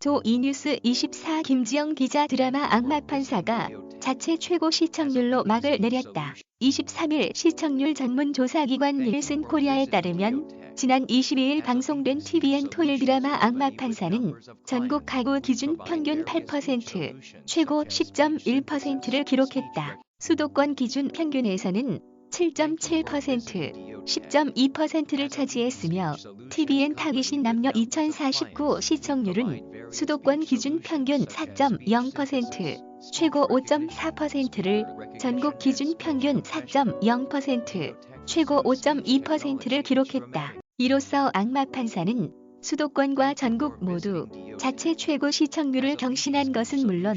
조 이뉴스 24 김지영 기자 드라마 악마판사가 자체 최고 시청률로 막을 내렸다. 23일 시청률 전문 조사기관 닐슨 코리아에 따르면 지난 22일 방송된 TVN 토일 드라마 악마판사는 전국 가구 기준 평균 8%, 최고 10.1%를 기록했다. 수도권 기준 평균에서는 7.7%, 10.2%를 차지했으며 TVN 타깃인 남녀 2049 시청률은 수도권 기준 평균 4.0%, 최고 5.4%를 전국 기준 평균 4.0%, 최고 5.2%를 기록했다. 이로써 악마 판사는 수도권과 전국 모두 자체 최고 시청률을 경신한 것은 물론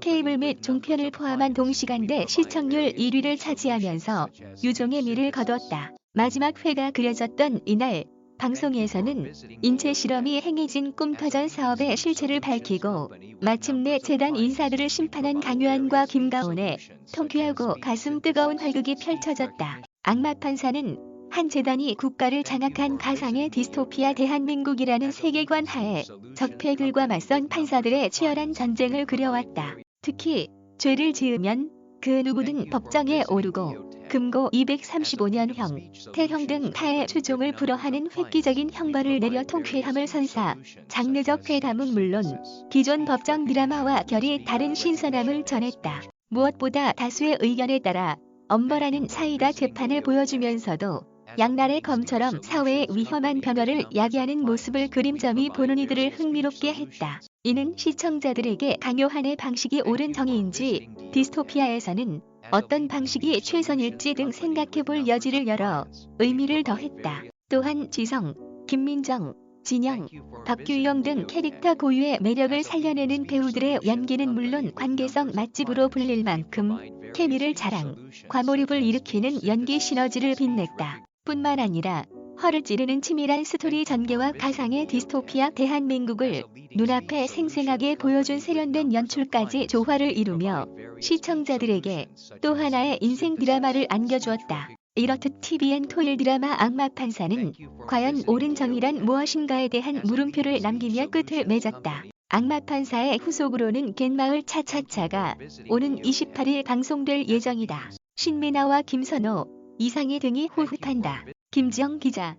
케이블 및 종편을 포함한 동시간대 시청률 1위를 차지하면서 유종의 미를 거뒀다. 마지막 회가 그려졌던 이날 방송에서는 인체 실험이 행해진 꿈터전 사업의 실체를 밝히고 마침내 재단 인사들을 심판한 강요한과 김가온의 통쾌하고 가슴 뜨거운 활극이 펼쳐졌다. 악마 판사는 한 재단이 국가를 장악한 가상의 디스토피아 대한민국이라는 세계관 하에 적폐들과 맞선 판사들의 치열한 전쟁을 그려왔다. 특히 죄를 지으면 그 누구든 법정에 오르고 금고 235년형, 태형 등 타의 추종을 불허하는 획기적인 형벌을 내려 통쾌함을 선사, 장르적 회담은 물론 기존 법정 드라마와 결이 다른 신선함을 전했다. 무엇보다 다수의 의견에 따라 엄벌하는 사이다 재판을 보여주면서도 양날의 검처럼 사회의 위험한 변화를 야기하는 모습을 그림점이 보는 이들을 흥미롭게 했다. 이는 시청자들에게 강요한의 방식이 옳은 정의인지 디스토피아에서는 어떤 방식이 최선일지 등 생각해볼 여지를 열어 의미를 더했다. 또한 지성, 김민정, 진영, 박규영 등 캐릭터 고유의 매력을 살려내는 배우들의 연기는 물론 관계성 맛집으로 불릴 만큼 케미를 자랑, 과몰입을 일으키는 연기 시너지를 빛냈다. 뿐만 아니라 허를 찌르는 치밀한 스토리 전개와 가상의 디스토피아 대한민국을 눈앞에 생생하게 보여준 세련된 연출까지 조화를 이루며 시청자들에게 또 하나의 인생 드라마를 안겨주었다. 이렇듯 TVN 토일 드라마 악마 판사는 과연 옳은 정의란 무엇인가에 대한 물음표를 남기며 끝을 맺었다. 악마 판사의 후속으로는 갯마을 차차차가 오는 28일 방송될 예정이다. 신민아와 김선호, 이상희 등이 호흡한다. 김지영 기자